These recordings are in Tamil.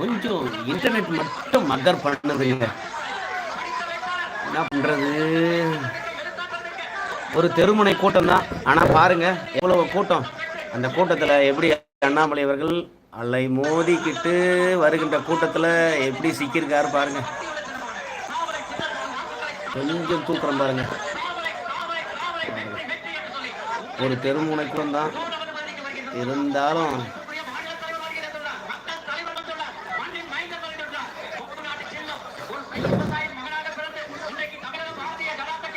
கொஞ்சம் இன்டர்நெட் மட்டும் மக்கர் பண்ணுதுங்க என்ன பண்ணுறது ஒரு தெருமுனை கூட்டம் தான். ஆனால் பாருங்க எவ்வளவு கூட்டம்? அந்த கூட்டத்தில் எப்படி அண்ணாமலை அவர்கள் அலை மோதிக்கிட்டு வருகின்ற கூட்டத்தில் எப்படி சிக்கியிருக்காரு பாருங்க. கொஞ்சம் தூக்குறோம் பாருங்க. ஒரு தெருமுனை தான். இருந்தாலும்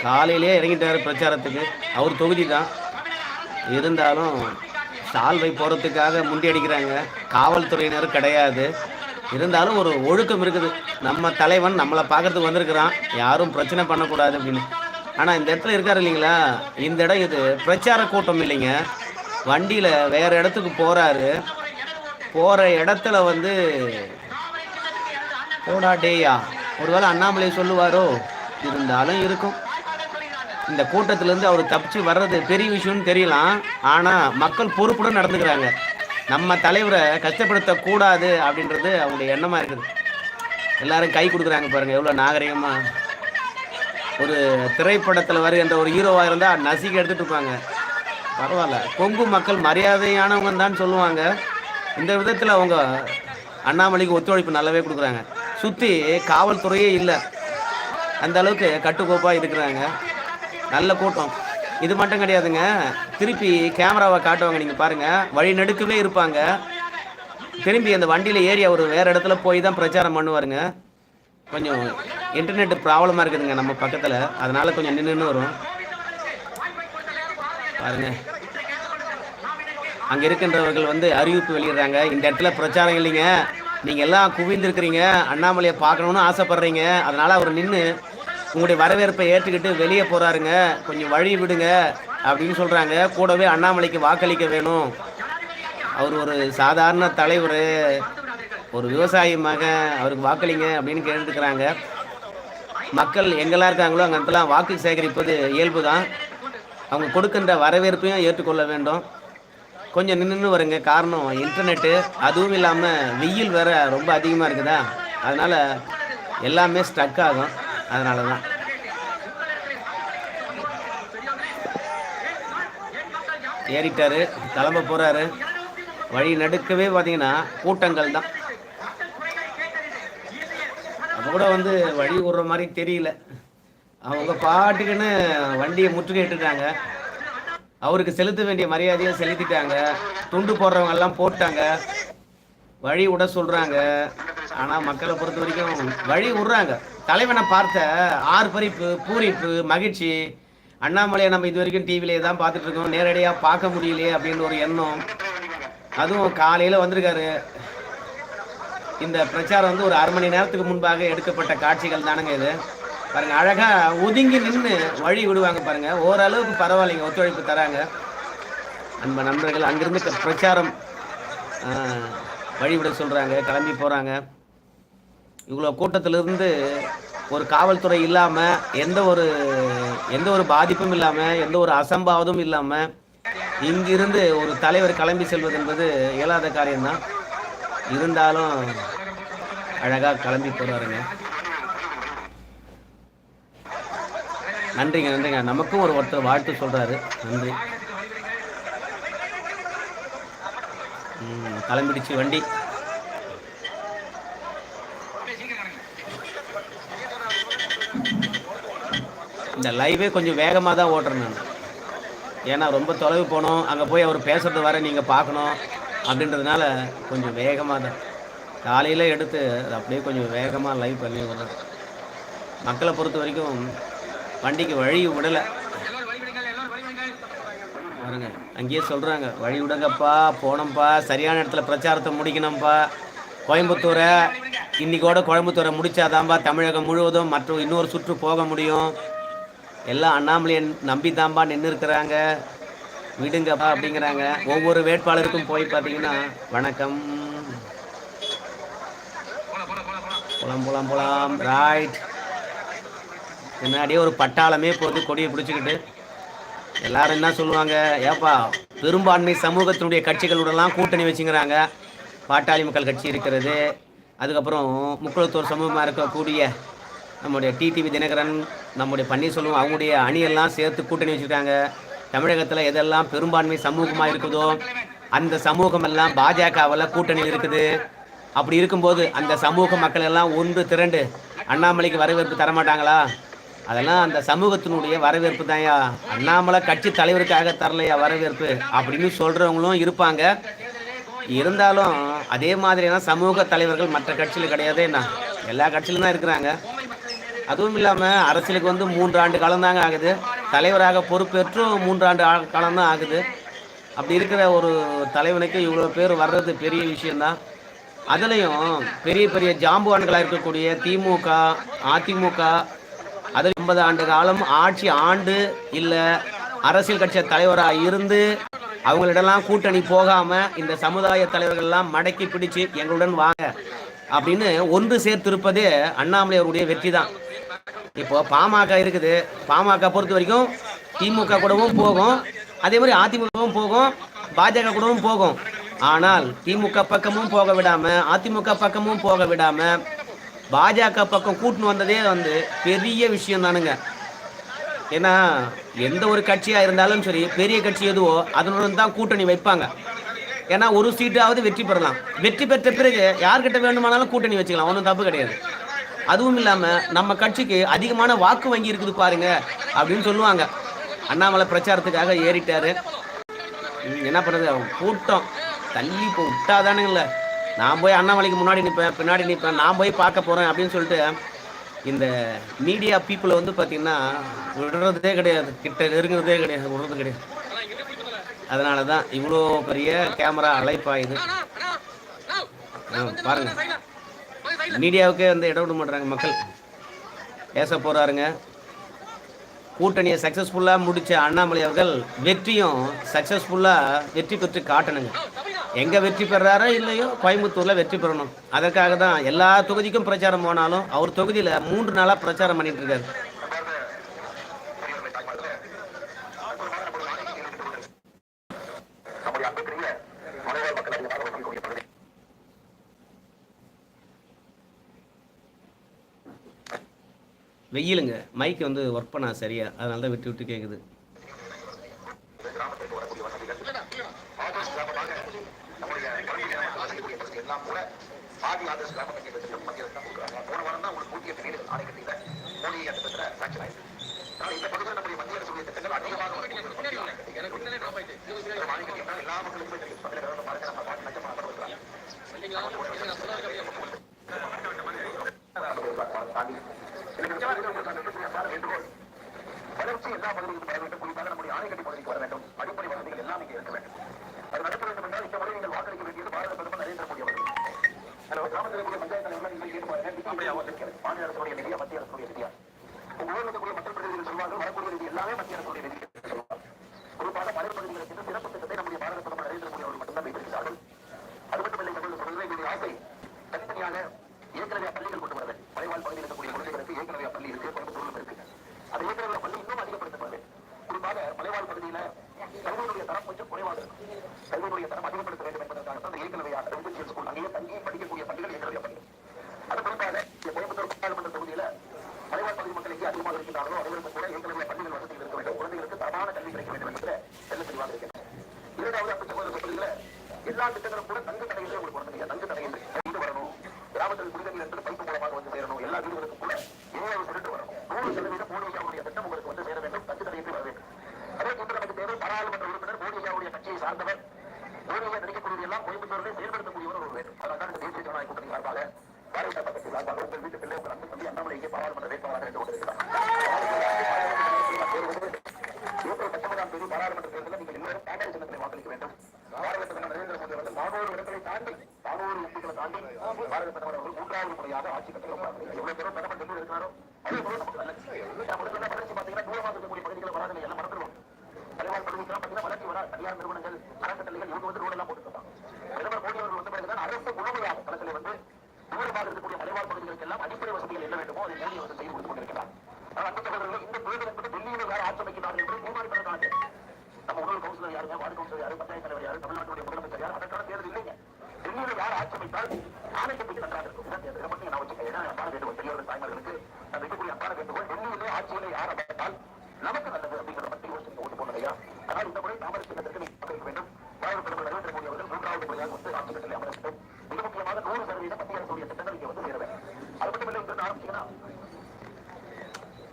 காலையிலே இறங்கிட்டார் பிரச்சாரத்துக்கு. அவர் தொகுதி தான் இருந்தாலும் சால்வை போகிறதுக்காக முண்டி அடிக்கிறாங்க. காவல்துறையினர் கிடையாது. இருந்தாலும் ஒரு ஒழுக்கம் இருக்குது. நம்ம தலைவன் நம்மளை பார்க்கறதுக்கு வந்திருக்கிறான். யாரும் பிரச்சனை பண்ணக்கூடாது அப்படின்னு. ஆனால் இந்த இடத்துல இருக்காரு இல்லைங்களா? இந்த இடம் இது பிரச்சார கூட்டம் இல்லைங்க. வண்டியில் வேறு இடத்துக்கு போகிறாரு போகிற இடத்துல வந்து போடா டேயா ஒருவேளை அண்ணாமலை சொல்லுவாரோ? இருந்தாலும் இருக்கும். இந்த கூட்டத்திலேருந்து அவர் தப்பிச்சு வர்றது பெரிய விஷயம்னு தெரியலாம். ஆனால் மக்கள் பொறுப்புடன் நடந்துக்கிறாங்க. நம்ம தலைவரை கஷ்டப்படுத்தக்கூடாது அப்படின்றது அவங்களுடைய எண்ணமாக இருக்குது. எல்லாரும் கை கொடுக்குறாங்க பாருங்கள் எவ்வளோ நாகரிகமாக ஒரு திரைப்படத்தில் வருகின்ற ஒரு ஹீரோவாக இருந்தால் நசிக்க எடுத்துட்டு இருப்பாங்க. பரவாயில்ல. கொங்கு மக்கள் மரியாதையானவங்க தான் சொல்லுவாங்க. இந்த விதத்தில் அவங்க அண்ணாமலைக்கு ஒத்துழைப்பு நல்லாவே கொடுக்குறாங்க. சுற்றி காவல்துறையே இல்லை. அந்த அளவுக்கு கட்டுக்கோப்பாக இருக்கிறாங்க. நல்ல கூட்டம். இது மட்டும் கிடையாதுங்க. திருப்பி கேமராவை காட்டுவாங்க நீங்கள் பாருங்கள் வழி நடுக்கவே இருப்பாங்க. திரும்பி அந்த வண்டியில் ஏறி அவர் வேறு இடத்துல போய் தான் பிரச்சாரம் பண்ணுவாருங்க. கொஞ்சம் இன்டர்நெட் ப்ராப்ளமாக இருக்குதுங்க நம்ம பக்கத்தில். அதனால் கொஞ்சம் நின்று வரும். பாருங்க. அங்கே இருக்கின்றவர்கள் வந்து அறிவிப்பு வெளியிடுறாங்க. இந்த இடத்துல பிரச்சாரம் இல்லைங்க. நீங்கள் எல்லாம் குவிந்திருக்கிறீங்க. அண்ணாமலையை பார்க்கணுன்னு ஆசைப்படுறீங்க. அதனால் அவர் நின்று உங்களுடைய வரவேற்பை ஏற்றுக்கிட்டு வெளியே போகிறாருங்க கொஞ்சம் வழி விடுங்க அப்படின்னு சொல்கிறாங்க கூடவே அண்ணாமலைக்கு வாக்களிக்க வேணும். அவர் ஒரு சாதாரண தலைவர். ஒரு விவசாயி மகன். அவருக்கு வாக்களிங்க அப்படின்னு கேட்டுக்கிறாங்க மக்கள் எங்கெல்லாம் இருக்காங்களோ அங்கெல்லாம் வாக்கு சேகரிப்பது இயல்பு தான் அவங்க கொடுக்கின்ற வரவேற்பையும் ஏற்றுக்கொள்ள வேண்டும். கொஞ்சம் நின்று வருங்க. காரணம் இன்டர்நெட்டு. அதுவும் இல்லாமல் வெயில் வேற ரொம்ப அதிகமாக இருக்குதா? அதனால் எல்லாமே ஸ்டக் ஆகும். அதனால தான் ஏறிட்டாரு கிளம்ப போகிறாரு வழி நடுக்கவே பார்த்தீங்கன்னா கூட்டங்கள் தான். அப்போ கூட வந்து வழி விடுற மாதிரி தெரியல. அவங்க பாட்டுக்குன்னு வண்டியை முற்றுகையிட்டுருக்காங்க அவருக்கு செலுத்த வேண்டிய மரியாதையை செலுத்திட்டாங்க. துண்டு போடுறவங்க எல்லாம் போட்டாங்க. வழி விட சொல்றாங்க. ஆனால் மக்களை பொறுத்த வரைக்கும் வழி விடுறாங்க. தலைவனை பார்த்த ஆர்ப்பரிப்பு பூரிப்பு மகிழ்ச்சி. அண்ணாமலையை நம்ம இது வரைக்கும் டிவிலே தான் பார்த்துட்டு இருக்கோம். நேரடியாக பார்க்க முடியலையே அப்படின்னு ஒரு எண்ணம். அதுவும் காலையில் வந்திருக்காரு. இந்த பிரச்சாரம் வந்து ஒரு அரை மணி நேரத்துக்கு முன்பாக எடுக்கப்பட்ட காட்சிகள் தானுங்க இது. பாருங்க அழகாக ஒதுங்கி நின்று வழி விடுவாங்க பாருங்க. ஓரளவுக்கு பரவாயில்லைங்க ஒத்துழைப்பு தராங்க. அன்ப நண்பர்கள் அங்கிருந்து பிரச்சாரம் வழிவிட வழி விட கிளம்பி போகிறாங்க இவ்வளோ கூட்டத்திலிருந்து ஒரு காவல்துறை இல்லாமல் எந்த ஒரு எந்த ஒரு பாதிப்பும் இல்லாமல் எந்த ஒரு அசம்பாவதும் இல்லாமல் இங்கிருந்து ஒரு தலைவர் கிளம்பி செல்வது என்பது இயலாத காரியம்தான். இருந்தாலும் அழகாக கிளம்பி போடுவாருங்க நன்றிங்க நன்றிங்க. நமக்கும் ஒரு ஒருத்தர் வாழ்த்து சொல்கிறாரு நன்றி. கிளம்பிடுச்சு வண்டி. இந்த லைவே கொஞ்சம் வேகமாக தான் ஓட்டுறேன் நான். ஏன்னா ரொம்ப தொலைவு போகணும் அங்கே போய் அவர் பேசுகிறது வர நீங்கள் பார்க்கணும் அப்படின்றதுனால கொஞ்சம் வேகமாக தான் காலையில் எடுத்து அது அப்படியே கொஞ்சம் வேகமாக லைவ் பண்ணி விடுறேன். மக்களை பொறுத்த வரைக்கும் வண்டிக்கு வழி விடலை. பாருங்க அங்கேயே சொல்கிறாங்க வழி விடுங்கப்பா போனோம்ப்பா சரியான இடத்துல பிரச்சாரத்தை முடிக்கணும்ப்பா கோயம்புத்தூரை இன்னைக்கோட கோயம்புத்தூரை முடிச்சாதான்பா தமிழகம் முழுவதும் மற்ற இன்னொரு சுற்று போக முடியும். எல்லாம் அண்ணாமலையை நம்பி தாம்பா நின்று இருக்கிறாங்க விடுங்கப்பா அப்படிங்கிறாங்க. ஒவ்வொரு வேட்பாளருக்கும் போய் பார்த்தீங்கன்னா வணக்கம். புலம் புலம் போலாம். ரைட் பின்னாடியே ஒரு பட்டாளமே போது கொடியை பிடிச்சிக்கிட்டு. எல்லாரும் என்ன சொல்லுவாங்க? ஏப்பா பெரும்பான்மை சமூகத்தினுடைய கட்சிகளுடலாம் கூட்டணி வச்சுங்கிறாங்க. பாட்டாளி மக்கள் கட்சி இருக்கிறது. அதுக்கப்புறம் முக்குளத்தூர் சமூகமாக இருக்கக்கூடிய நம்முடைய டிடிவி தினகரன் நம்முடைய பன்னீர்செல்வம் அவங்களுடைய அணியெல்லாம் சேர்த்து கூட்டணி வச்சுருக்காங்க. தமிழகத்தில் எதெல்லாம் பெரும்பான்மை சமூகமாக இருக்குதோ அந்த சமூகம் எல்லாம் பாஜகவில் கூட்டணி இருக்குது. அப்படி இருக்கும்போது அந்த சமூக மக்கள் எல்லாம் ஒன்று திரண்டு அண்ணாமலைக்கு வரவேற்பு தரமாட்டாங்களா? அதெல்லாம் அந்த சமூகத்தினுடைய வரவேற்பு தான்யா அண்ணாமலை கட்சி தலைவருக்காக தரலையா வரவேற்பு? அப்படின்னு சொல்கிறவங்களும் இருப்பாங்க. இருந்தாலும் அதே மாதிரியான சமூக தலைவர்கள் மற்ற கட்சியில் கிடையாது என்ன? எல்லா கட்சியிலும் தான் இருக்கிறாங்க. அதுவும் இல்லாமல் அரசியலுக்கு வந்து மூன்று ஆண்டு காலம் தாங்க ஆகுது. தலைவராக பொறுப்பேற்றும் மூன்றாண்டு காலம் தான் ஆகுது. அப்படி இருக்கிற ஒரு தலைவனுக்கு இவ்வளோ பேர் வர்றது பெரிய விஷயந்தான் அதுலேயும் பெரிய பெரிய ஜாம்புவான்களாக இருக்கக்கூடிய திமுக அதிமுக அதில் ஐம்பது ஆண்டு காலம் ஆட்சி ஆண்டு இல்லை அரசியல் கட்சி தலைவராக இருந்து அவங்களிடலாம் கூட்டணி போகாமல் இந்த சமுதாய தலைவர்கள்லாம் மடக்கி பிடிச்சு எங்களுடன் வாங்க அப்படின்னு ஒன்று சேர்த்திருப்பதே அண்ணாமலை அவருடைய வெற்றி தான் இப்போ பாமக இருக்குது. பாமக பொறுத்த வரைக்கும் திமுக கூடவும் போகும். அதே மாதிரி அதிமுகவும் போகும். பாஜக கூடவும் போகும். ஆனால் திமுக பக்கமும் போக விடாம அதிமுக பக்கமும் போக விடாம பாஜக பக்கம் கூட்டின்னு வந்ததே வந்து பெரிய விஷயம் தானுங்க. ஏன்னா எந்த ஒரு கட்சியாக இருந்தாலும் சரி பெரிய கட்சி எதுவோ அதனுடன் தான் கூட்டணி வைப்பாங்க. ஏன்னா ஒரு சீட்டாவது வெற்றி பெறலாம். வெற்றி பெற்ற பிறகு யார்கிட்ட வேண்டுமானாலும் கூட்டணி வச்சுக்கலாம். ஒன்றும் தப்பு கிடையாது. அதுவும் இல்லாமல் நம்ம கட்சிக்கு அதிகமான வாக்கு வங்கி இருக்குது பாருங்க அப்படின்னு சொல்லுவாங்க. அண்ணாமலை பிரச்சாரத்துக்காக ஏறிட்டாரு. என்ன பண்ணுறது கூட்டம். தள்ளி இப்போ விட்டாதானுங்கள நான் போய் அண்ணாமலைக்கு முன்னாடி நிற்பேன் பின்னாடி நிற்பேன் நான் போய் பார்க்க போகிறேன் அப்படின்னு சொல்லிட்டு இந்த மீடியா பீப்புளை வந்து பார்த்திங்கன்னா விடுறதே கிடையாது. கிட்ட நெருங்குறதே கிடையாது விடுறது கிடையாது. அதனால தான் இவ்வளோ பெரிய கேமரா அழைப்பாயுது. பாருங்க. மீடியாவுக்கே வந்து இடம் விட மாட்டுறாங்க மக்கள். பேச போகிறாருங்க கூட்டணியை சக்ஸஸ்ஃபுல்லாக முடித்த அண்ணாமலை அவர்கள் வெற்றியும் சக்ஸஸ்ஃபுல்லாக வெற்றி பெற்று காட்டணுங்க. எங்கே வெற்றி பெறாரோ இல்லையோ கோயம்புத்தூரில் வெற்றி பெறணும். அதற்காக தான் எல்லா தொகுதிக்கும் பிரச்சாரம் போனாலும் அவர் தொகுதியில் மூன்று நாளாக பிரச்சாரம் பண்ணிகிட்டு இருக்காரு. வெயிலுங்க. மைக் வந்து ஒர்க் பண்ணா சரியா? அதனால தான் விட்டு விட்டு கேட்குது ஆதி கிராம மத்திய அரசு கொடுக்குறாங்க போன வாரம் தான் உங்களுக்கு ஊட்டிய நீர் ஆணை கட்டியில மோடி அந்த பிரச்சனை சாட்சி ஆயிடுச்சு ஆனால் இந்த பகுதியில் நம்முடைய மத்திய அரசுடைய திட்டங்கள் அதிகமாக ஆணை கட்டியிருந்தால் எல்லா மக்களுக்குமே தெரியும் பதில விவரம் பாருங்க நம்ம பாட்டு லட்சமாக பரவுகிறாங்க வளர்ச்சி எல்லா பகுதிகளுக்கும் வர வேண்டும் குறிப்பாக நம்முடைய ஆணைக்கட்டி பகுதிக்கு வர வேண்டும் அடிப்படை வசதிகள் எல்லாம் இங்கே இருக்க வேண்டும் அது நடக்க வேண்டும் என்றால் இந்த முறை நீங்கள் வாக்களிக்க வேண்டியது பாரத பிரதமர் நரேந்திர மோடி அவர்கள் ஹலோ கிராமத்தில் கூடிய பஞ்சாயத்து தலைவர்கள் நீங்கள் கேட்டு பாருங்க மாநில அரசுடைய நிதியா மத்திய அரசுடைய நிதியா உங்க ஊரில் இருக்கக்கூடிய மக்கள் பிரதிநிதிகள் சொல்வார்கள் வரக்கூடிய நிதி எல்லாமே மத்திய அரசுடைய நிதி சொல்லுவாங்க. குறிப்பாக மலைப்பகுதிகளுக்கு பகுதிகளுக்கு சிறப்பு el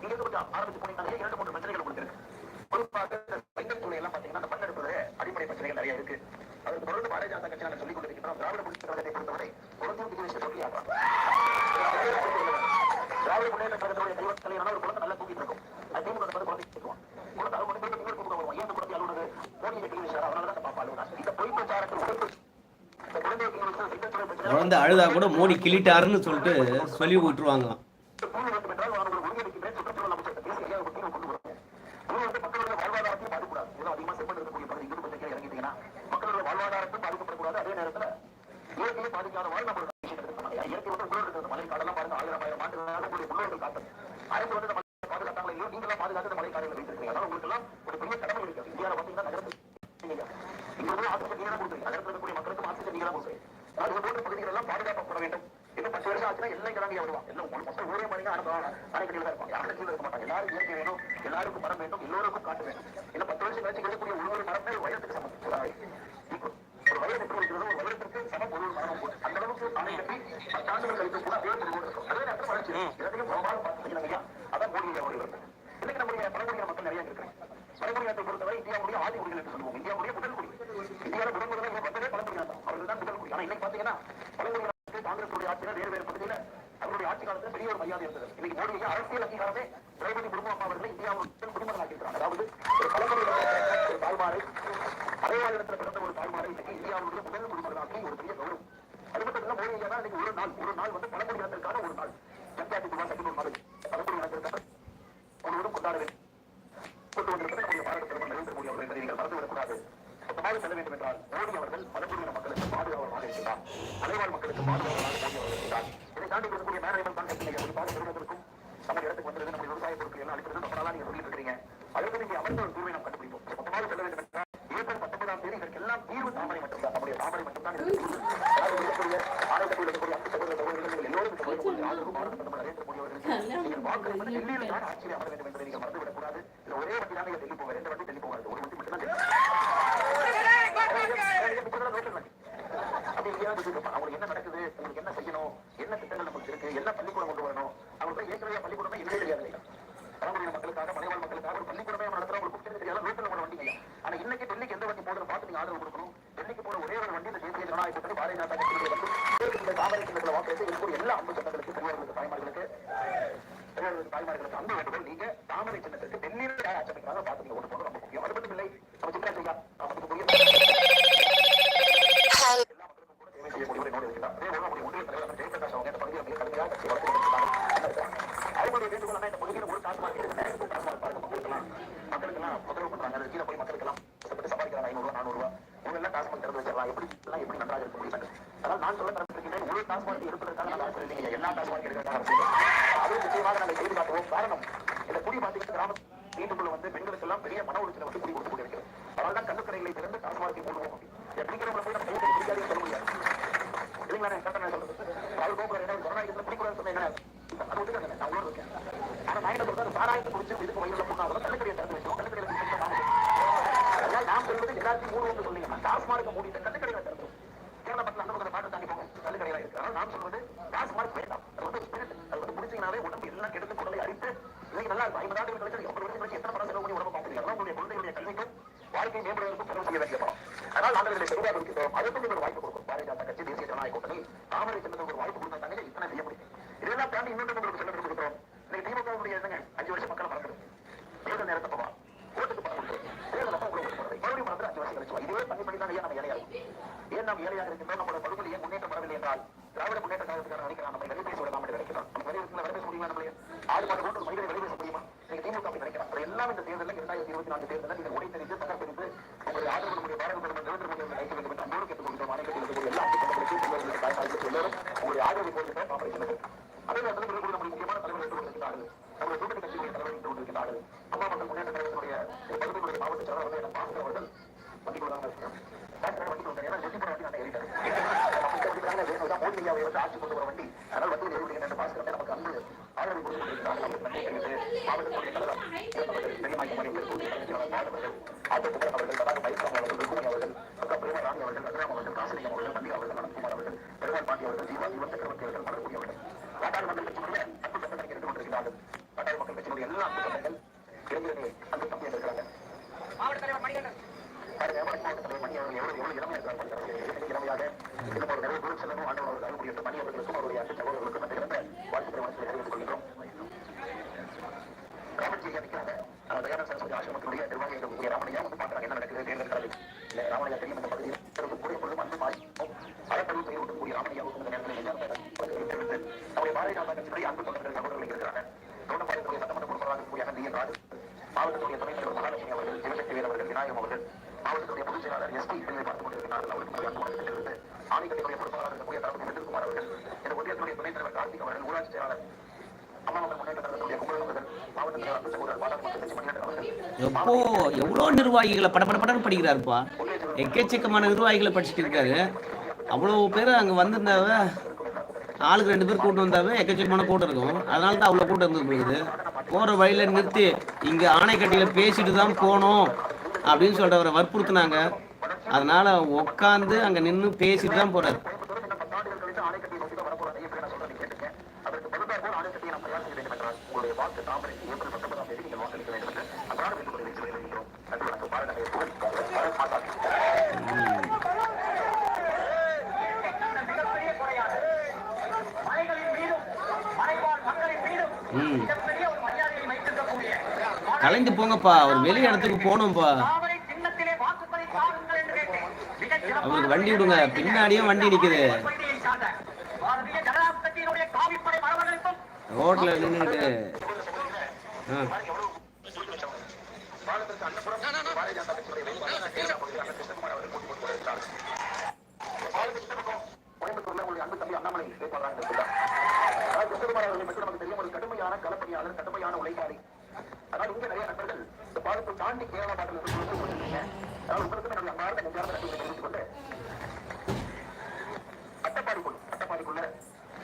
இங்க இருந்து கொஞ்சம் ஆரம்பிச்சு போனீங்கன்னா இரண்டு மூன்று பிரச்சனைகள் உங்களுக்கு இருக்கு. குறிப்பாக பெண்கள் துறை எல்லாம் பாத்தீங்கன்னா அந்த பன்னெடுப்புல அடிப்படை பிரச்சனைகள் நிறைய இருக்கு. அதற்கு தொடர்ந்து பாரதிய ஜனதா கட்சி நாங்கள் சொல்லிக் கொண்டிருக்கிறோம். திராவிட முன்னேற்ற கழகத்தை பொறுத்தவரை குழந்தை விஜய் சொல்லி திராவிட முன்னேற்ற கழகத்துடைய தெய்வத்தலை ஒரு குழந்தை நல்லா தூக்கிட்டு இருக்கும். அது திமுக குழந்தை தூக்குவான் குழந்தை அவங்க வருவோம் ஏன் குழந்தை அலுவலர் வெட்டி விஷயம் அதனால தான் பாப்பா அலுவலர் இந்த பொய் பிரச்சாரத்தில் உழைப்பு குழந்தை அழுதா கூட மோடி கிளிட்டாருன்னு சொல்லிட்டு சொல்லி விட்டுருவாங்களாம் கூலி வேண்டும் என்றால் அவர்கள் ஒரு உரிமைக்கு மேல் சுற்றுச்சூழல் அமைச்சர் பேசி ஐயா ஒரு தீர்வு கொண்டு வரும் இது வந்து மக்களுடைய வாழ்வாதாரத்தையும் பாதிக்கூடாது இதெல்லாம் அதிகமா செப்பல் இருக்கக்கூடிய பகுதி இந்து பத்திரிகை இறங்கிட்டீங்கன்னா மக்களுடைய வாழ்வாதாரத்தையும் பாதிக்கப்படக்கூடாது நேரத்துல இயற்கையை பாதிக்காத வாழ் நம்ம இயற்கை வந்து உங்களோட இருக்கிறது. மலை காடெல்லாம் பாருங்க. ஆயிரம் ஆயிரம் ஆண்டுகளாக உங்களுடைய முன்னோர்கள் காத்தது அரசு வந்து இந்த மலையை இல்லையோ நீங்களாம் பாதுகாத்து மலை காடுகளை வைத்திருக்கீங்க அதனால உங்களுக்கு எல்லாம் ஒரு பெரிய கடமை இருக்கு. இந்தியாவில் பாத்தீங்கன்னா நகரத்தில் நீங்க இங்க வந்து ஆக்சிஜன் நீங்க தான் கொடுக்குறீங்க. நகரத்தில் இருக்கக்கூடிய மக்களுக்கு ஆக்சிஜன் நீங்க தான் கொடுக்குறீங்க அது போன்ற பகுதிகள் எல்லாம் பாதுகாக்கப்பட வேண்டும். இன்னும் பத்து வருஷம் ஆச்சுன்னா எல்லாம் கிளம்பி வருவான் எல்லாம் உங்களுக்கு மொத்தம் ஒரே மாதிரி அனுப்புவாங்க அணைக்கடியில் தான் இருப்பாங்க யாரும் கீழே இருக்க மாட்டாங்க எல்லாரும் இயற்கை வேணும் எல்லாருக்கும் மரம் வேண்டும் எல்லோருக்கும் காட்டு வேண்டும் இன்னும் பத்து வருஷம் கழிச்சு கிடைக்கக்கூடிய ஒரு ஒரு மரமே ஒரு வயதுக்கு சமம் ஒரு அறை. equal. ஒரு வயது எப்படி இருக்கிறதோ ஒரு வருடத்திற்கு சமம் ஒரு ஒரு மரம் போட்டு அந்த அளவுக்கு அணை கட்டி பத்து ஆண்டுகள் கழித்து கூட அதே ஒரு இருக்கும் அதே நேரத்தில் வளர்ச்சி இரண்டையும் சமமாக பார்த்துக்கலாம் ஐயா அதான் மோடி ஐயா அவர்கள் இன்னைக்கு நம்முடைய பழங்குடியின மக்கள் நிறைய இருக்கிறாங்க பழங்குடியினத்தை பொறுத்தவரை இந்தியாவுடைய ஆதி குடிகள் என்று சொல்லுவோம். இந்தியாவுடைய முதல் குடி. இந்தியாவில் முதல் முதல்ல இங்க வந்ததே பழங்குடியினர் தான். அவர்கள் தான் முதல் குடி. ஆனா இன்னைக்கு பாத்தீங்கன்னா பழங்குடியினருக்கு காங்கிரஸ் ஆட்சியில வேறு வேறு பகுதியில அவருடைய ஆட்சி காலத்தில் பெரிய ஒரு மரியாதை இருந்தது. இன்னைக்கு மோடி அரசியல் அங்கீகாரமே திரௌபதி முர்மு அம்மா அவர்களை இந்தியாவில் குடிமகன் ஆக்கியிருக்கிறாங்க அதாவது ஒரு பழங்குடியினர் ஒரு தாய்மாரை அதே மாநிலத்தில் பிறந்த ஒரு தாய்மாரை இன்னைக்கு இந்தியாவுடைய முதல் குடிமகனாக்கி ஒரு பெரிய கௌரவம் அது மட்டும் இல்ல மோடி ஐயா தான் இன்னைக்கு ஒரு நாள் ஒரு நாள் வந்து பழங்குடியினத்திற்கான ஒரு நாள் ஜன்ஜாதி திவாஸ் அப்படின்னு ஒரு நாள் பழங்குடியினத்திற்கான முழுவதும் கொண்டாட வேண்டும் கொண்டு வந்திருப்பது நம்முடைய பாரத பிரதமர் நரேந்திர மோடி அவர்கள் என்பதை நீங்கள் மறந்துவிடக்கூடாது மொத்தமாக செல்ல வேண்டும் என்றால் மோடி அவர்கள் பழங்குடியின மக்களுக்கு பாதுகாவலமாக இருக்கிறார் மலைவாழ் மக்களுக்கு பாதுகாவலமாக மோடி அவர்கள் இருக்கிறார் இதை தாண்டி இருக்கக்கூடிய மேனேஜ்மெண்ட் கான்செப்ட் நீங்க குறிப்பாக பெறுவதற்கும் நம்ம இடத்துக்கு வந்திருந்து நம்ம விவசாய பொருட்கள் எல்லாம் அளிக்கிறது ரொம்ப நீங்க சொல்லிட்டு இருக்கீங்க அதற்கு நீங்க அமர்ந்த ஒரு தீர்வை நாம் கண்டுபிடிப்போம். மொத்தமாக சொல்ல வேண்டும் என்றால் ஏப்ரல் பத்தொன்பதாம் தேதி இதற்கெல்லாம் தீர்வு தாமரை மட்டும்தான். நம்முடைய தாமரை மட்டும்தான் இருக்கக்கூடிய இருக்கக்கூடிய அன்பு சகோதர நீங்கள் எல்லோரும் இந்த ஆதரவு நீங்கள் வாக்களிப்பது டெல்லியில் தான் ஆட்சியில் அமர வேண்டும் என்பதை நீங்கள் கூடாது. ஒரே வண்டி டெல்லி போவார் எந்த வண்டி டெல்லி போவாது ஒரு வண்டி மட்டும் தான் அப்படி இல்லையா சொல்லிருப்பாங்க அவங்களுக்கு என்ன நடக்குது உங்களுக்கு என்ன செய்யணும் என்ன திட்டங்கள் நமக்கு இருக்கு என்ன பள்ளிக்கூடம் கொண்டு வரணும் அவங்களுக்கு ஏற்கனவே பள்ளிக்கூடமே இல்லவே தெரியாது இல்லையா பழங்குடியின மக்களுக்காக மலைவாழ் மக்களுக்காக ஒரு பள்ளிக்கூடமே நம்ம நடத்துறோம் உங்களுக்கு தெரிஞ்சு தெரியாத ரோட்டில் நம்ம வண்டிங்க ஆனா இன்னைக்கு டெல்லிக்கு எந்த வண்டி போடுறது பார்த்து நீங்க ஆதரவு போற ஒரே ஒரு வண்டி இந்த தேசிய ஜனநாயக கூட்டணி பாரதிய ஜனதா கட்சியினுடைய வந்து இந்த தாமரை சின்னத்தில் வாக்கு இருக்கக்கூடிய எல்லா அன்பு சட்டங்களுக்கு பெரியவர்களுக்கு தாய்மார்களுக்கு பெரியவர்களுக்கு தாய்மார்களுக்கு அந்த வேண்டுகோள் நீங்க தாமரை சின்னத்திற்கு டெல்லியில் ஆட்சி ஆட்சேபிக்கிறாங்க பார்த்து நீங்க ஓட்டு போடுறது ரொம்ப முக்கியம். அது மட்டும் இல்லை நம்ம சின்ன செய்யா நமக்கு புரிய எல்லா மக்களுக்கும் கூட சேவை செய்ய முடியும் என்னோடு இருக்கிறார் அதே போல நம்முடைய ஒன்றிய தலைவர் அண்ணன் ஜெயபிரகாஷ் அவங்க இந்த பகுதியில் மிக கடுமையாக கட்சி வளர்த்து வருகிறார் அவங்களுடைய வேண்டுகோள் என்ன, இந்த பகுதியில் ஒரு டாஸ்மாக் இருக்குங்க டாஸ்மாக் பாருங்க மக்களுக்கெல்லாம் மக்களுக்கெல்லாம் தொந்தரவு பண்றாங்க அது கீழே போய் மக்களுக்கெல்லாம் கஷ்டப்பட்டு சம்பாதிக்கிறாங்க ஐநூறு ரூபா நானூறு ரூபா இவங்க எல்லாம் டாஸ்மாக் திறந்து வச்சிடலாம் எப்படி எல்லாம் எப்படி நன்றாக இருக்க முடியும் அதனால் நான் சொல்ல தரப்பிருக்கிறேன் ஒரு டாஸ்மாக் இருப்பதற்காக நான் அரசு இல்லைங்க எல்லா டாஸ்மாக் இருக்கிறதுக்காக அரசு இல்லை. அதுவும் நிச்சயமாக நாங்கள் செய்து காட்டுவோம் காரணம் இந்த குடி பாத்தீங்கன்னா கிராம வீட்டுக்குள்ள வந்து பெண்களுக்கு எல்லாம் பெரிய மன உளைச்சலை வந்து குடி கொடுத்து கொண்டிருக்கிறது அதனால தான் கண்ணுக்கடைகளை திறந்து டாஸ்மாகை போடுவோம் அப்படிங்கிறவங்களை போய் நம்ம கையில் சொல்ல முடியாது. இல்லைங்களா நான் கரெக்டா சொல்றது? அவர் கோபுரம் என்ன கொரோனா ஜனநாயகத்தில் பிடிக்கூடாதுன்னு சொன்னேன் அது ஒத்துக்காங்க நான் உள்ள இருக்கேன். ஆனா நான் என்ன சொல்றது சாராயத்தை குடிச்சு இதுக்கு வயிறுல போனாலும் கண்ணுக்கடையை திறந்து வச்சோம் கண்ணுக்கடையில குடிச்சு நாம நாம் சொல்வது எல்லாத்தையும் மூடுவோம்னு வந்து சொல்லுங்க மூடி மூடிட்டு கண்ணுக்கடையில திறந்து கேரள மக்கள் அந்த பக்கத்தை பாட்டு தாண்டி போகும் கல்லுக்கடையில இருக்கு அதனால நான் சொல்வது டாஸ்மார்க் வேண்டாம் அது வந்து spirit. அது வந்து குடிச்சீங்கனாவே உடம்பு எல்லாம் கெடுத்து குடலை அரித்து இன்னைக்கு நல்லா இருக்கும் ஐம்பது ஆண்டுகள் கழிச்சு எண்பது வருஷம் கழிச்சு எத்தனை பணம் செலவு பண்ணி உடம்பு பார்த்துருக்கீங்க அதெல்லாம் உங்களுடைய குழந்தைகளுடைய கல்விக்கும் வாழ்க்கை மேம்படுவதற்கும் செலவு செய்ய வேண்டிய பணம் அதனால் நாங்கள் இதை அதற்கு ஒரு வாய்ப்பு கொடுக்கும். பாரதிய ஜனதா கட்சி தேசிய ஜனநாயக கூட்டணி தாமரை சின்னத்துக்கு ஒரு வாய்ப்பு கொடுத்தாங்க இத்தனை செய்ய முடியும் இதெல்லாம் தாண்டி இன்னொன்று உங்களுக்கு சொல்ல கொடுக்கிறோம் இன்னைக்கு திமுக என்னங்க அஞ்சு வருஷம் மக்களை மறந்துடும் தேர்தல் நேரத்தை போவா ஓட்டுக்கு பணம் கொடுத்து தேர்தல் அப்போ உங்களுக்கு மறுபடியும் மறந்து அஞ்சு வருஷம் கழிச்சு இதே பண்ணி பண்ணி தான் ஏன் நம்ம ஏழையா இருக்கோம் ஏன் நாம் ஏழையாக இருக்கின்றோம்? நம்மளோட படுகொலை ஏன் முன்னேற்றம் வரவில்லை என்றால் திராவிட முன்னேற்ற கழகத்துக்கான நினைக்கிறான் நம்ம வெளியே பேச விடாம நினைக்கிறான் நம்ம வெளியே வர பேச முடியுமா நம்மளே? ஆறு மாதம் கொண்டு மனிதரை வெளியே பேச முடியுமா? நீங்க திமுக அப்படி நினைக்கிறான் எல்லாம் இந்த தேர்தலில் இரண்டாயிரத்தி இருபத்தி நான்கு தேர்தலில் రాజకుటుంబం వంటి தயானந்த சரஸ்வதி ஆசிரமத்தினுடைய நிர்வாகி ராமனையா வந்து பாக்குறாங்க என்ன நடக்குது? தேர்தல் கலவை இல்ல ராமனையா தெரியும் இந்த பகுதியில் இருக்கக்கூடிய பொழுதும் அன்பு மாறிக்கும் அறப்படும் பெயர் விட்டக்கூடிய ராமனையாவுக்கும் இந்த நேரத்தில் நெஞ்சார்ந்த தெரிவித்து நம்முடைய பாரதிய ஜனதா கட்சியினுடைய அன்பு தொண்டர்கள் சகோதரர்கள் இருக்கிறாங்க தோட்டப்பாளையத்துடைய சட்டமன்ற பொறுப்பாளராக இருக்கக்கூடிய அண்ணன் டி என் ராஜு மாவட்டத்துடைய துணைத் தலைவர் மகாலட்சுமி அவர்கள் சிவசக்தி வீரர் அவர்கள் விநாயகம் அவர்கள் மாவட்டத்துடைய பொதுச் செயலாளர் எஸ் பி பிரிவை பார்த்துக் கொண்டிருக்கிறார்கள் அவருக்கு நம்முடைய அன்பு வணக்கத்தை தெரிவித்து ஆணைக்கட்டுடைய பொறுப்பாளராக இருக்கக்கூடிய தளபதி செந்தில்குமார் அவர்கள் இந்த ஒன்றியத்துடைய துணைத் தலைவர் கார்த்திக் அவர்கள் ஊராட்சி செயலாளர் அம்மா மக்கள் முன்னேற்ற கழகத்துடைய குமரன் அவர்கள் மாவட்ட செயலாளர் அன்பு சகோதரர் பாலாஜி மக்கள் கட்சி மணிகண்டன் அவர்கள் எப்போ எவ்வளோ நிர்வாகிகளை பட பட படிக்கிறாருப்பா. எக்கச்சக்கமான நிர்வாகிகளை படிச்சுட்டு இருக்காரு. அவ்வளோ பேர் அங்கே வந்திருந்தாவ ஆளுக்கு ரெண்டு பேர் கூட்டம் வந்தாவே எக்கச்சக்கமான கூட்டம் இருக்கும். அதனால தான் அவ்வளோ கூட்டம் இருந்து போகுது. போகிற வழியில் நிறுத்தி இங்கே ஆணைக்கட்டியில் பேசிட்டு தான் போகணும் அப்படின்னு சொல்கிறவரை வற்புறுத்துனாங்க. அதனால உட்காந்து அங்கே நின்று பேசிட்டு தான் போகிறார் கோயம்புத்தூர் இன்னும் பத்தாண்டுகள் கழித்து ஆணைக்கட்டியை நோக்கி தான் வரப்போற ஐயப்பன் நான் சொல்றதை கேட்டுங்க அதற்கு பதிலாக போல் ஆணைக்கட்டியை நாம் தயார் செய்ய வேண்டும் என்றால் உங்களுடைய வாக்கு தாமரை ஏப்ரல் பத்தொன்பதாம் தேதி நீங்கள் வாக்களிக்க வேண்டும் என்று அன்றாட வேண்டுகோளை வைத்து வருகின்றோம் நன்றி வணக்கம் பாரத புகழ் பாரத் மாதா கி. ம் கலைஞ்சு போங்கப்பா அவர் வெளி இடத்துக்கு போகணும்ப்பா அவருக்கு வண்டி விடுங்க. பின்னாடியும் வண்டி நிக்குது. ரோட்ல நின்றுட்டு அண்ணாமலை நமக்கு தெரியும் ஒரு கடுமையான கலப்பணியாளர் கடுமையான உழைப்பாளி அதனால் இங்க நிறைய நண்பர்கள் இந்த பாலத்தை தாண்டி கேரளா பாட்டில் இருந்து கொண்டிருக்கீங்க அதனால் உங்களுக்கு என்னுடைய அன்பார்ந்த நெஞ்சார்ந்த நன்றிகளை தெரிவித்துக் கொண்டு அட்டப்பாடிக்குள் அட்டப்பாடிக்குள்ள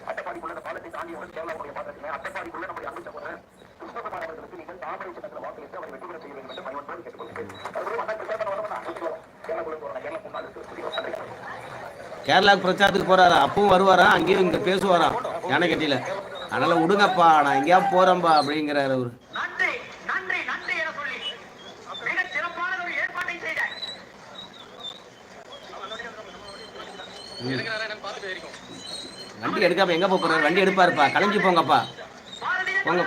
அட்டப்பாடிக்குள்ள இந்த பாலத்தை தாண்டி வந்து கேரளாவுடைய பாத்திரத்திலே அட்டப்பாடிக்குள்ள நம்முடைய அன்பு சகோதரர் கிருஷ்ணகுமார் அவர்களுக்கு நீங்கள் தாமரை சின்னத்தில் வாக்களித்து அவரை வெற்றி பெற செய்ய வேண்டும் என்று பணிவன்போடு கேட்டுக்கொள்கிறேன் அதுபோல அண்ணா கிருஷ்ணகுமார் வரணும் நான் கேரளாக்குள்ள போறேன் கேரளா முன்னாள் கேரளாவுக்கு பிரச்சாரத்துக்கு போறாரா? அப்பவும் வருவாரா? அங்கேயும் இங்க பேசுவாரா? யானை கட்டியில. அதனால விடுங்கப்பா. நான் எங்கேயாவது போறேன்பா அப்படிங்கிறாரு அவரு நன்றி நன்றி நன்றி என சொல்லி மிக சிறப்பான ஒரு ஏற்பாட்டை செய்த வண்டி எடுக்காம எங்க போறாரு? வண்டி எடுப்பாருப்பா. கலைஞ்சு போங்கப்பா. போங்க.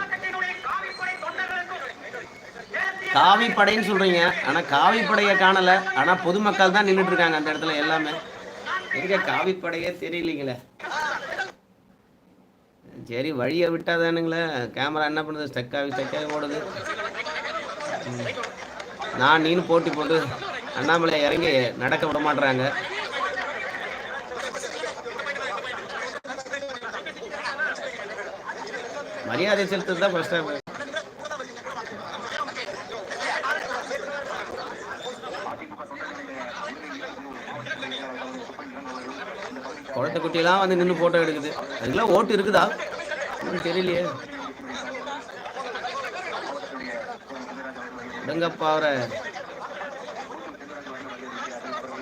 காவிப்படைன்னு சொல்றீங்க. ஆனா காவி காணல. ஆனா பொதுமக்கள் தான் நின்றுட்டு இருக்காங்க அந்த இடத்துல எல்லாமே. எங்க காவிப்படையே தெரியலீங்களே? சரி வழியை விட்டாதானுங்களே கேமரா என்ன பண்ணுது? ஸ்டக்காகி ஸ்டக்காகி ஓடுது. நான் நீனு போட்டி போட்டு அண்ணாமலை இறங்கி நடக்க விட மாட்றாங்க. மரியாதை செலுத்துறது தான் ஃபர்ஸ்ட் டைம் குழந்தை குட்டியெல்லாம் வந்து நின்று ஃபோட்டோ எடுக்குது. அதுக்கெல்லாம் ஓட்டு இருக்குதா? தெரியலையே. விடுங்கப்பா அவரை.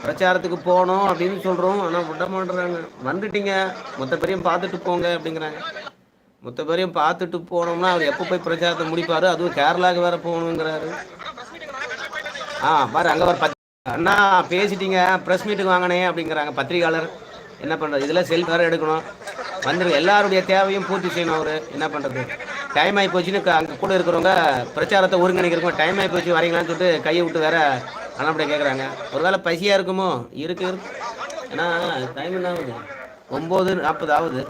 பிரச்சாரத்துக்கு போகணும் அப்படின்னு சொல்கிறோம் ஆனால் விட மாட்டுறாங்க. வந்துட்டீங்க. மொத்த பேரையும் பார்த்துட்டு போங்க அப்படிங்கிறாங்க. மொத்த பேரையும் பார்த்துட்டு போனோம்னா அவர் எப்போ போய் பிரச்சாரத்தை முடிப்பார்? அதுவும் கேரளாவுக்கு வேற போகணுங்கிறாரு. ஆ பாரு அங்கே ஒரு பத் அண்ணா பேசிட்டீங்க ப்ரெஸ் மீட்டுக்கு வாங்கினே அப்படிங்கிறாங்க பத்திரிகையாளர். என்ன பண்ணுறது இதெல்லாம் செல்ஃப் வேறு எடுக்கணும். வந்துருங்க எல்லாருடைய தேவையும் பூர்த்தி செய்யணும் அவர். என்ன பண்ணுறது டைம் ஆகி போச்சுன்னு அங்கே கூட இருக்கிறவங்க பிரச்சாரத்தை ஒருங்கிணைக்கிறவங்க டைம் ஆகி போச்சு வரீங்களான்னு சொல்லிட்டு கையை விட்டு வேற அண்ணாமலை கேட்குறாங்க ஒரு வேளை பசியாக இருக்குமோ? இருக்கு இருக்கு. ஏன்னா டைம் என்ன ஆகுது? ஒம்பது நாற்பது ஆகுது.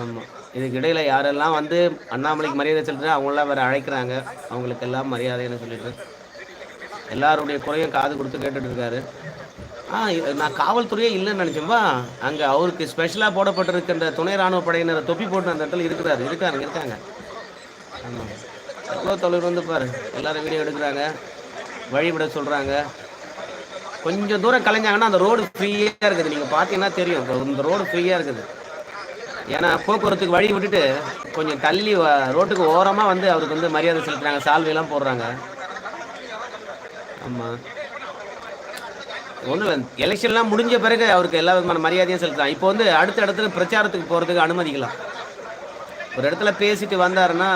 ஆமாம் இதுக்கு இடையில் யாரெல்லாம் வந்து அண்ணாமலைக்கு மரியாதை செலுத்துறா அவங்களாம் வேறு அழைக்கிறாங்க. அவங்களுக்கு எல்லாம் மரியாதைன்னு சொல்லிட்டு எல்லாருடைய குறையும் காது கொடுத்து கேட்டுட்டு இருக்காரு. ஆ நான் காவல்துறையே இல்லைன்னு நினச்சோம்பா அங்கே அவருக்கு ஸ்பெஷலாக போடப்பட்டிருக்கின்ற துணை ராணுவ படையினர் தொப்பி போட்டு அந்த இடத்துல இருக்கிறாரு. இருக்காங்க இருக்காங்க. ஆமாம் எவ்வளோ தொலைவு வந்து பாரு. எல்லாரும் வீடியோ எடுக்கிறாங்க. வழிவிட சொல்கிறாங்க கொஞ்சம் தூரம் கலைஞ்சாங்கன்னா அந்த ரோடு ஃப்ரீயாக இருக்குது. நீங்கள் பார்த்தீங்கன்னா தெரியும். இந்த ரோடு ஃப்ரீயாக இருக்குது. ஏன்னா போக்குவரத்துக்கு வழி விட்டுட்டு கொஞ்சம் தள்ளி ரோட்டுக்கு ஓரமாக வந்து அவருக்கு வந்து மரியாதை செலுத்துறாங்க சால்வையெல்லாம் போடுறாங்க. ஆமாம் ஒன்றும் இல்லை எலெக்ஷன்லாம் முடிஞ்ச பிறகு அவருக்கு எல்லா விதமான மரியாதையும் செலுத்தலாம். இப்போ வந்து அடுத்த இடத்துல பிரச்சாரத்துக்கு போகிறதுக்கு அனுமதிக்கலாம். ஒரு இடத்துல பேசிட்டு வந்தாருன்னா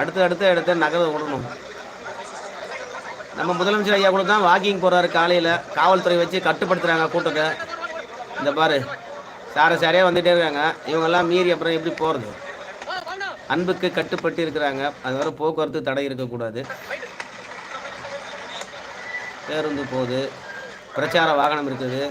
அடுத்த அடுத்த இடத்த நகர விடணும். நம்ம முதலமைச்சர் ஐயா கூட தான் வாக்கிங் போகிறாரு காலையில். காவல்துறை வச்சு கட்டுப்படுத்துகிறாங்க கூட்டத்தை. இந்த பாரு சார சாரையாக வந்துட்டே இருக்காங்க. இவங்கெல்லாம் மீறி அப்புறம் எப்படி போகிறது அன்புக்கு கட்டுப்பட்டு இருக்கிறாங்க. அதுவரை போக்குவரத்து தடை இருக்கக்கூடாது. பேருந்து போகுது. பிரச்சார வாகனம் இருக்குது.